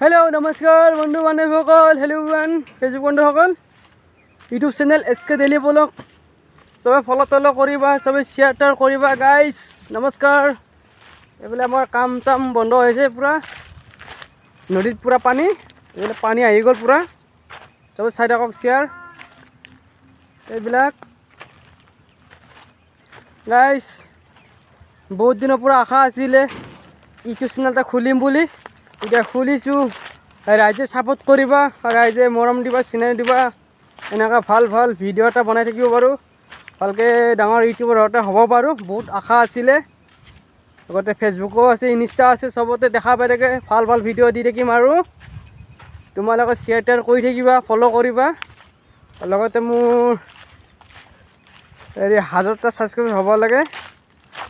Hello নমস্কাৰ বন্ধু বান্ধৱীসকল হেল্ল' ওৱান ফেচবুক বন্ধুসকল YouTube channel S K daily vlog চবে ফল' তল কৰিবা চবে শ্বেয়াৰ টেয়াৰ কৰিবা গাইজ নমস্কাৰ। এইফালে আমাৰ কাম চাম বন্ধ হৈছে পূৰা। নদীত পূৰা পানী এইফালে পানী আহি গ'ল পূৰা। চবে চাই থাকক শ্বেয়াৰ এইবিলাক। গাইজ বহুত দিনৰ পৰা আশা আছিলে ইউটিউব চেনেল এটা খুলিম বুলি। এতিয়া খুলিছোঁ। ৰাইজে ছাপোৰ্ট কৰিবা, ৰাইজে মৰম দিবা চিনাই দিবা। এনেকুৱা ভালো ভালো ভিডিঅ' এটা বনাই থাকিব পাৰোঁ। ভালকৈ ডাঙৰ ইউটিউবাৰ এটা হ'ব পাৰোঁ। বহুত আশা আছিলে। লগতে ফেচবুকো আছে ইনষ্টা আছে, চবতে দেখা পাই থাকে। ভালো ভালো ভিডিঅ' দি থাকিম আৰু। তোমালোকে শ্বেয়াৰ টেয়াৰ কৰি থাকিবা ফ'ল' কৰিবা। লগতে মোৰ হেৰি, হাজাৰটা ছাবস্ক্ৰাইব হ'ব লাগে।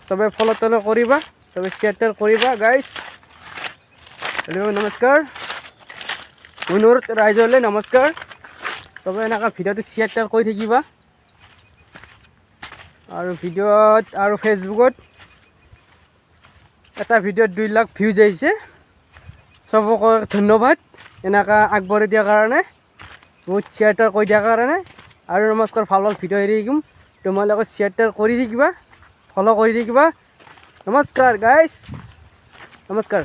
চবে ফ'ল' তল কৰিবা, চবে শ্বেয়াৰ টেয়াৰ কৰিবা গাইজ হেল্ল' নমস্কাৰ। অনুৰোধ ৰাইজলৈ নমস্কাৰ। চবে এনেকুৱা ভিডিঅ'টো শ্বেয়াৰ টেয়াৰ কৰি থাকিবা। আৰু ভিডিঅ'ত আৰু ফেচবুকত এটা ভিডিঅ'ত দুই লাখ ভিউজ আহিছে। চবকে ধন্যবাদ এনেকুৱা আগবাঢ়ি দিয়াৰ কাৰণে বহুত শ্বেয়াৰ টেয়াৰ কৰি দিয়াৰ কাৰণে। আৰু নমস্কাৰ ভাল ভাল ভিডিঅ' এৰি থাকিম। তোমালোকে শ্বেয়াৰ টেয়াৰ কৰি থাকিবা ফ'ল' কৰি থাকিবা। নমস্কাৰ গাইজ নমস্কাৰ।